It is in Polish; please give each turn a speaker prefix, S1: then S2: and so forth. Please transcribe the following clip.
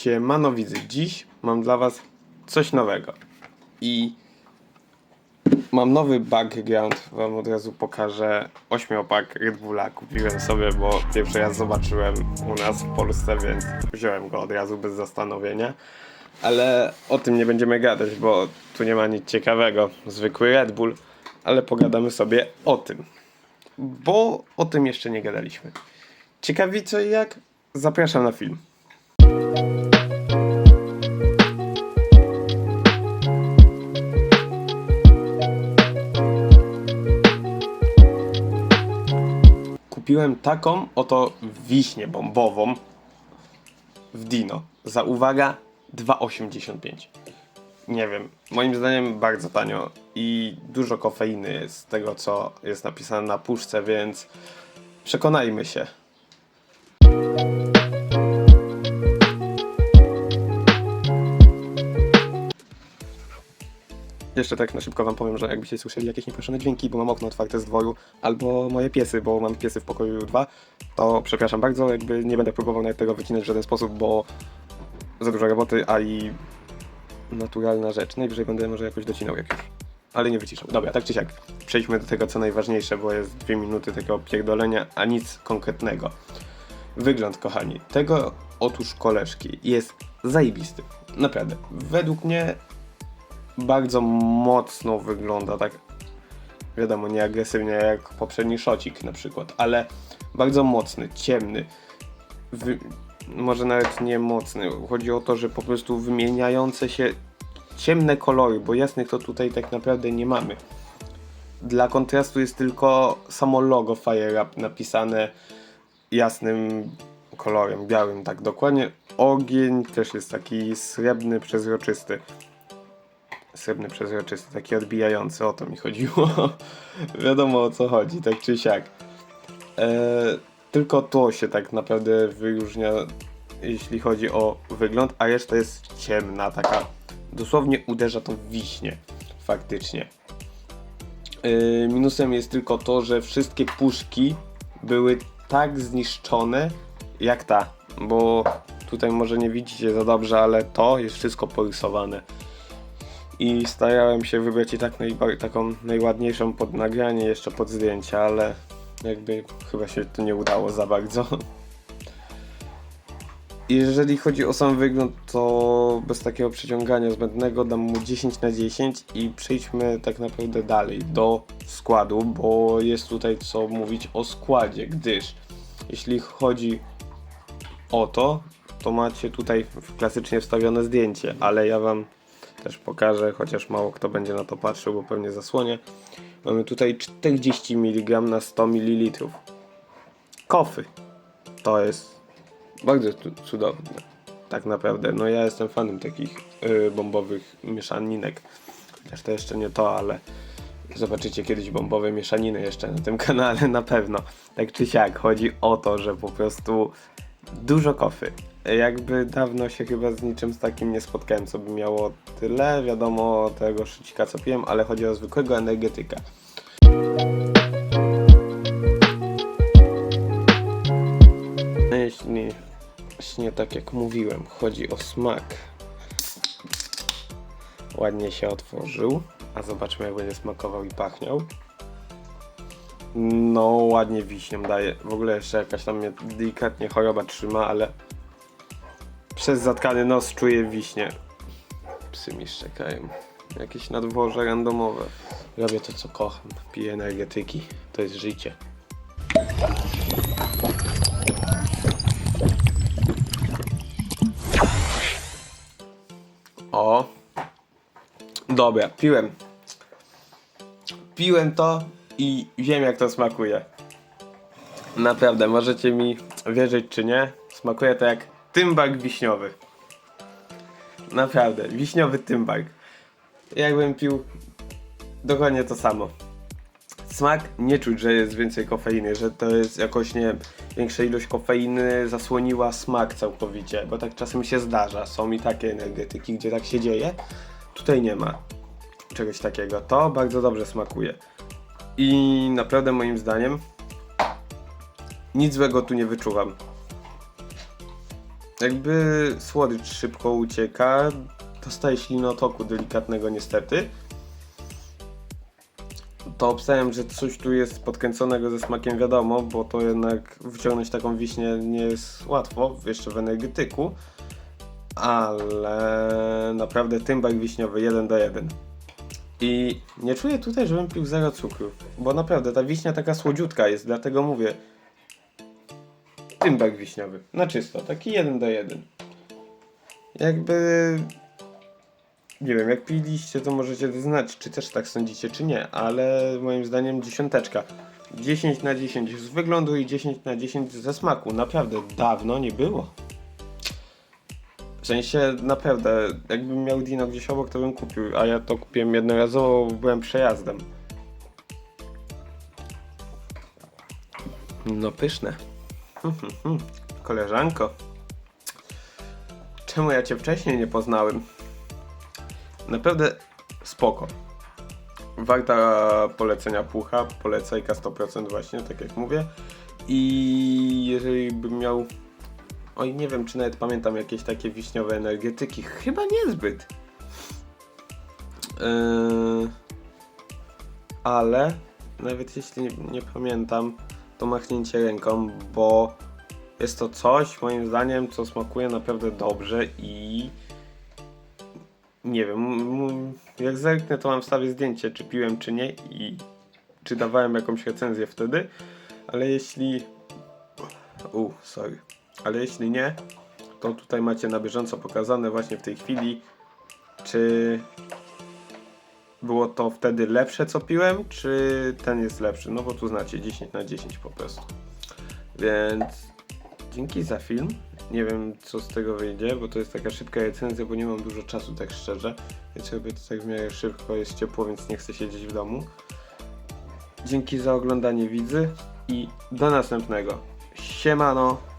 S1: Siemano widzy, dziś mam dla was coś nowego i mam nowy background, wam od razu pokażę ośmiopak Red Bulla, kupiłem sobie, bo pierwszy raz zobaczyłem u nas w Polsce, więc wziąłem go od razu bez zastanowienia, ale o tym nie będziemy gadać, bo tu nie ma nic ciekawego, zwykły Red Bull, ale pogadamy sobie o tym, bo o tym jeszcze nie gadaliśmy. Ciekawi co i jak? Zapraszam na film. Kupiłem taką oto wiśnię bombową w Dino. Za uwaga 2,85. Nie wiem, moim zdaniem bardzo tanio i dużo kofeiny z tego co jest napisane na puszce, więc przekonajmy się. Jeszcze tak na szybko wam powiem, że jakbyście słyszeli jakieś nieproszone dźwięki, bo mam okno otwarte z dworu, albo moje piesy, bo mam piesy w pokoju dwa, to przepraszam bardzo, jakby nie będę próbował nawet tego wycinać w żaden sposób, bo za dużo roboty, a i naturalna rzecz. Najwyżej będę może jakoś docinał jak już. Ale nie wyciszał. Dobra, tak czy siak. Przejdźmy do tego, co najważniejsze, bo jest dwie minuty tego pierdolenia, a nic konkretnego. Wygląd, kochani, tego otóż koleżki jest zajebisty. Naprawdę. Według mnie bardzo mocno wygląda, tak wiadomo, nie agresywnie jak poprzedni szocik na przykład, ale bardzo mocny, ciemny. Wy... Może nawet nie mocny. Chodzi o to, że po prostu wymieniające się ciemne kolory, bo jasnych to tutaj tak naprawdę nie mamy. Dla kontrastu jest tylko samo logo Fire napisane jasnym kolorem, białym, tak dokładnie. Ogień też jest taki srebrny, przezroczysty srebrny przezroczysty, taki odbijający, o to mi chodziło. Wiadomo o co chodzi, tak czy siak. E, tylko to się tak naprawdę wyróżnia, jeśli chodzi o wygląd, a reszta jest ciemna, taka dosłownie uderza to w wiśnie, faktycznie. E, minusem jest tylko to, że wszystkie puszki były tak zniszczone jak ta, bo tutaj może nie widzicie za dobrze, ale to jest wszystko porysowane i starałem się wybrać i tak najba- taką najładniejszą pod nagranie, jeszcze pod zdjęcia, ale jakby chyba się to nie udało za bardzo. Jeżeli chodzi o sam wygląd, to bez takiego przeciągania zbędnego dam mu 10 na 10 i przejdźmy tak naprawdę dalej do składu, bo jest tutaj co mówić o składzie, gdyż jeśli chodzi o to, to macie tutaj klasycznie wstawione zdjęcie, ale ja wam też pokażę, chociaż mało kto będzie na to patrzył, bo pewnie zasłonie. Mamy tutaj 40 mg na 100 ml. Kofy. To jest bardzo cudowne. Tak naprawdę. No ja jestem fanem takich y, bombowych mieszaninek. Chociaż to jeszcze nie to, ale zobaczycie kiedyś bombowe mieszaniny jeszcze na tym kanale na pewno. Tak czy siak, chodzi o to, że po prostu dużo kofy. Jakby dawno się chyba z niczym z takim nie spotkałem, co by miało tyle. Wiadomo tego szycika co piłem, ale chodzi o zwykłego energetyka. Jeśli właśnie tak jak mówiłem, chodzi o smak. Ładnie się otworzył, a zobaczmy jak będzie smakował i pachniał. No, ładnie wiśnią daje. W ogóle jeszcze jakaś tam mnie delikatnie choroba trzyma, ale przez zatkany nos czuję wiśnie. Psy mi szczekają. Jakieś nadworze randomowe. Robię to co kocham. Piję energetyki. To jest życie. O. Dobra, piłem. Piłem to i wiem jak to smakuje. Naprawdę, możecie mi wierzyć czy nie. Smakuje to jak tymbak wiśniowy. Naprawdę, wiśniowy tymbak. Jakbym pił dokładnie to samo. Smak nie czuć, że jest więcej kofeiny, że to jest jakoś nie większa ilość kofeiny zasłoniła smak całkowicie, bo tak czasem się zdarza. Są i takie energetyki, gdzie tak się dzieje. Tutaj nie ma czegoś takiego. To bardzo dobrze smakuje. I naprawdę moim zdaniem nic złego tu nie wyczuwam. jakby słodycz szybko ucieka, dostaje ślinotoku delikatnego niestety. To obstawiam, że coś tu jest podkręconego ze smakiem wiadomo, bo to jednak wyciągnąć taką wiśnię nie jest łatwo, jeszcze w energetyku. Ale naprawdę tymbak wiśniowy 1 do 1. I nie czuję tutaj, żebym pił zero cukru, bo naprawdę ta wiśnia taka słodziutka jest, dlatego mówię tymbak wiśniowy, na czysto, taki 1 do 1. Jakby nie wiem, jak piliście, to możecie znać, czy też tak sądzicie, czy nie, ale moim zdaniem dziesiąteczka. 10 na 10 z wyglądu i 10 na 10 ze smaku. Naprawdę dawno nie było. W sensie naprawdę, jakbym miał Dino gdzieś obok, to bym kupił, a ja to kupiłem jednorazowo, bo byłem przejazdem. No pyszne. Koleżanko. Czemu ja cię wcześniej nie poznałem? Naprawdę spoko. Warta polecenia pucha, polecajka 100% właśnie, tak jak mówię. I jeżeli bym miał... Oj, nie wiem, czy nawet pamiętam jakieś takie wiśniowe energetyki. Chyba niezbyt. Yy... Ale nawet jeśli nie, nie pamiętam, to machnięcie ręką, bo jest to coś, moim zdaniem, co smakuje naprawdę dobrze i nie wiem, jak zerknę, to mam wstawię zdjęcie, czy piłem, czy nie i czy dawałem jakąś recenzję wtedy, ale jeśli... U, sorry. Ale jeśli nie, to tutaj macie na bieżąco pokazane właśnie w tej chwili, czy było to wtedy lepsze, co piłem, czy ten jest lepszy. No bo tu znacie 10 na 10 po prostu. Więc dzięki za film. Nie wiem, co z tego wyjdzie, bo to jest taka szybka recenzja, bo nie mam dużo czasu, tak szczerze. Więc robię to tak w miarę szybko, jest ciepło, więc nie chcę siedzieć w domu. Dzięki za oglądanie widzy i do następnego. Siemano!